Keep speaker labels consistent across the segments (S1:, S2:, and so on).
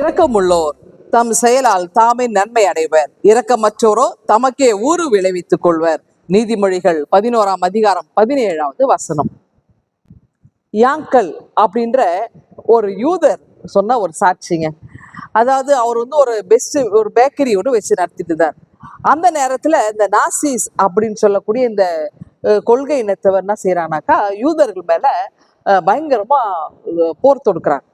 S1: இரக்கமுள்ளோர். தம் செயலால் தாமே நன்மை அடைவர். இரக்கமற்றோரோ தமக்கே ஊறு விளைவித்துக் கொள்வர். நீதிமொழிகள் பதினோராம் அதிகாரம் பதினேழாவது வசனம். யாங்கல் அப்படின்ற ஒரு யூதர் சொன்ன ஒரு சாட்சிங்க. அதாவது அவர் வந்து ஒரு பெஸ்ட் ஒரு பேக்கரி ஒன்று வச்சு நடத்திட்டு இருந்தார் அந்த நேரத்துல இந்த நாசிஸ் அப்படின்னு சொல்லக்கூடிய இந்த கொள்கை இனத்தவர் என்ன செய்யறானாக்கா யூதர்கள் மேல அஹ், பயங்கரமா போர் தொடுக்கிறாங்க.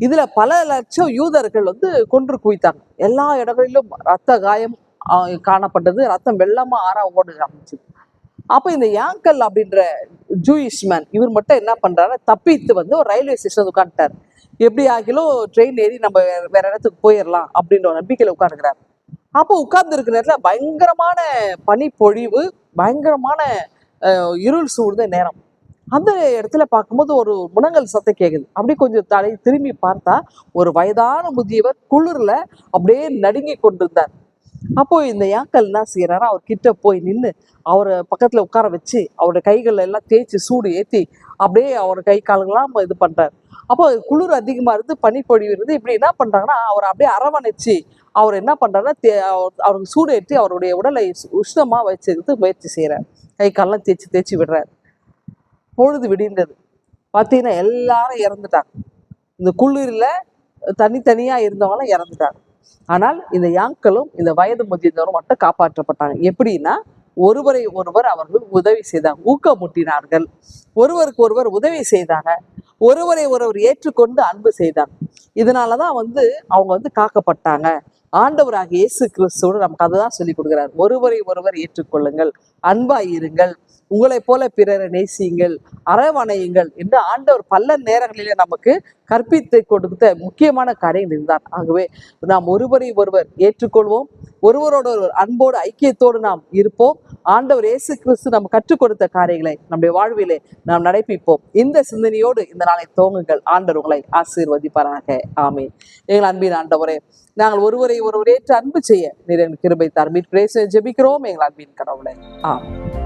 S1: இதுல பல லட்சம் யூதர்கள் வந்து கொன்று குவித்தாங்க. எல்லா இடங்களிலும் ரத்த காயம் காணப்பட்டது. ரத்தம் வெள்ளமா ஆறா ஓட ஆரம்பிச்சு அப்போ இந்த யாங்கல் அப்படின்ற ஜூயிஷ் மேன் இவர் மட்டும் என்ன பண்றாரு? தப்பித்து வந்து ஒரு ரயில்வே ஸ்டேஷன் உட்காந்துட்டார் எப்படி ஆகிலும் ட்ரெயின் ஏறி நம்ம வேற- இடத்துக்கு போயிடலாம் அப்படின்ற ஒரு நம்பிக்கையில உட்காந்துக்கிறார் அப்போ உட்கார்ந்து இருக்கிற நேரத்துல பயங்கரமான பனிப்பொழிவு பயங்கரமான அஹ், இருள் சூழ்ந்த நேரம். அந்த இடத்துல பார்க்கும்போது ஒரு முனங்கல் சத்தம் கேட்குது அப்படியே கொஞ்சம் தலை திரும்பி பார்த்தா ஒரு வயதான முதியவர் குளிரில் அப்படியே நடுங்கி கொண்டிருந்தார். அப்போ இந்த யாக்கல் என்ன செய்யறாரு அவர் கிட்ட போய் நின்று அவரை பக்கத்துல உட்கார வச்சு அவரோட கைகள் எல்லாம் தேய்ச்சி சூடு ஏத்தி அப்படியே அவர் கை கால்கள்லாம் இது பண்றாரு. அப்போ குளிர் அதிகமா இருந்து பனிப்பொழிவு இருந்து இப்படி என்ன பண்றாங்கன்னா அவர் அப்படியே அரவணைச்சு அவர் என்ன பண்றாருன்னா தே- அவருக்கு சூடு ஏற்றி அவருடைய உடலை உஷ்ணமா வச்சுக்கிறது முயற்சி செய்யறாரு கை காலெல்லாம் தேய்ச்சி தேய்ச்சி விடுறாரு. பொழுது விடிந்தது. பார்த்தீங்கன்னா எல்லாரும் இறந்துட்டாங்க. இந்த குளிரில் தனித்தனியாக இருந்தவங்களாம் இறந்துட்டாங்க. ஆனால் இந்த யாங்களும் இந்த வயது முதிர்ந்தவரும் மட்டும் காப்பாற்றப்பட்டாங்க. எப்படின்னா ஒருவரை ஒருவர் அவர்கள் உதவி செய்தாங்க. ஊக்கமூட்டினார்கள். ஒருவருக்கு ஒருவர் உதவி செய்தாங்க. ஒருவரை ஒருவர் ஏற்றுக்கொண்டு அன்பு செய்தாங்க. இதனாலதான் வந்து அவங்க வந்து காக்கப்பட்டாங்க. ஆண்டவராக இயேசு கிறிஸ்துவோடு நமக்கு அதுதான் சொல்லி கொடுக்கிறார். ஒருவரை ஒருவர் ஏற்றுக்கொள்ளுங்கள் அன்பாய் இருங்கள் உங்களைப் போல பிறரை நேசியுங்கள் அரவணையுங்கள் என்று ஆண்டவர் பல நேரங்களிலே நமக்கு கற்பித்து கொடுத்த முக்கியமான காரியம் இதுதான். ஆகவே நாம் ஒருவரை ஒருவர் ஏற்றுக்கொள்வோம் ஒருவரோட ஒருவர் அன்போடு ஐக்கியத்தோடு நாம் இருப்போம். ஆண்டவர் இயேசு கிறிஸ்து நம்ம கற்றுக் கொடுத்த காரியங்களை நம்முடைய வாழ்விலே நாம் நடைப்பிப்போம். இந்த சிந்தனையோடு இந்த நாளை துவங்குங்கள். ஆண்டவர் உங்களை ஆசீர்வதிப்பாராக. ஆமே எங்கள் அன்பின் ஆண்டவரே நாங்கள் ஒருவரை ஒருவரேற்று அன்பு செய்ய நீர் எங்கள் கிருபை தார் மீட் பிரேச ஜெபிக்கிறோம் எங்கள் அன்பின் கடவுளை ஆமென்.